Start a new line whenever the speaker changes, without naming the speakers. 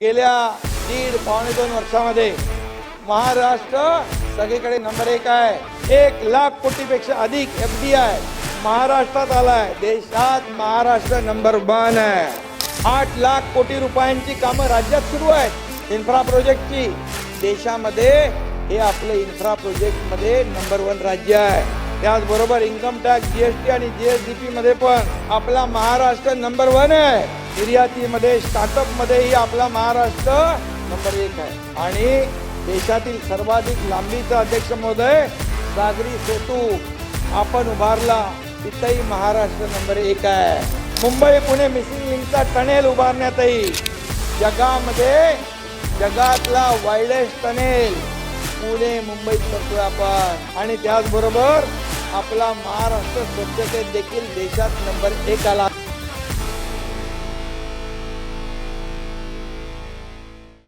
गेल्या दीड पावणे दोन वर्षामध्ये महाराष्ट्र सगळीकडे नंबर एक आहे. एक लाख कोटीपेक्षा अधिक एफ डी आय महाराष्ट्रात आलाय. देशात महाराष्ट्र नंबर वन आहे. आठ लाख कोटी रुपयांची कामं राज्यात सुरू आहेत. इन्फ्रा प्रोजेक्टची देशामध्ये हे आपलं इन्फ्रा प्रोजेक्टमध्ये नंबर वन राज्य आहे. त्याचबरोबर इन्कम टॅक्स जीएसटी आणि जीएसडीपी मध्ये पण आपला महाराष्ट्र नंबर वन आहे. निर्यातीमध्ये स्टार्टअप मध्येही आपला महाराष्ट्र नंबर एक आहे. आणि देशातील सर्वाधिक लांबीचा अध्यक्ष महोदय सागरी सेतू आपण उभारला. तिथंही महाराष्ट्र नंबर एक आहे. मुंबई पुणे मिसिंग लिंकचा टनेल उभारण्यातही जगामध्ये जगातला वाईडेस्ट टनेल पुणे मुंबईत करतोय आपण. आणि त्याचबरोबर आपला महाराष्ट्र स्वच्छतेत देखील देशात नंबर एक आला.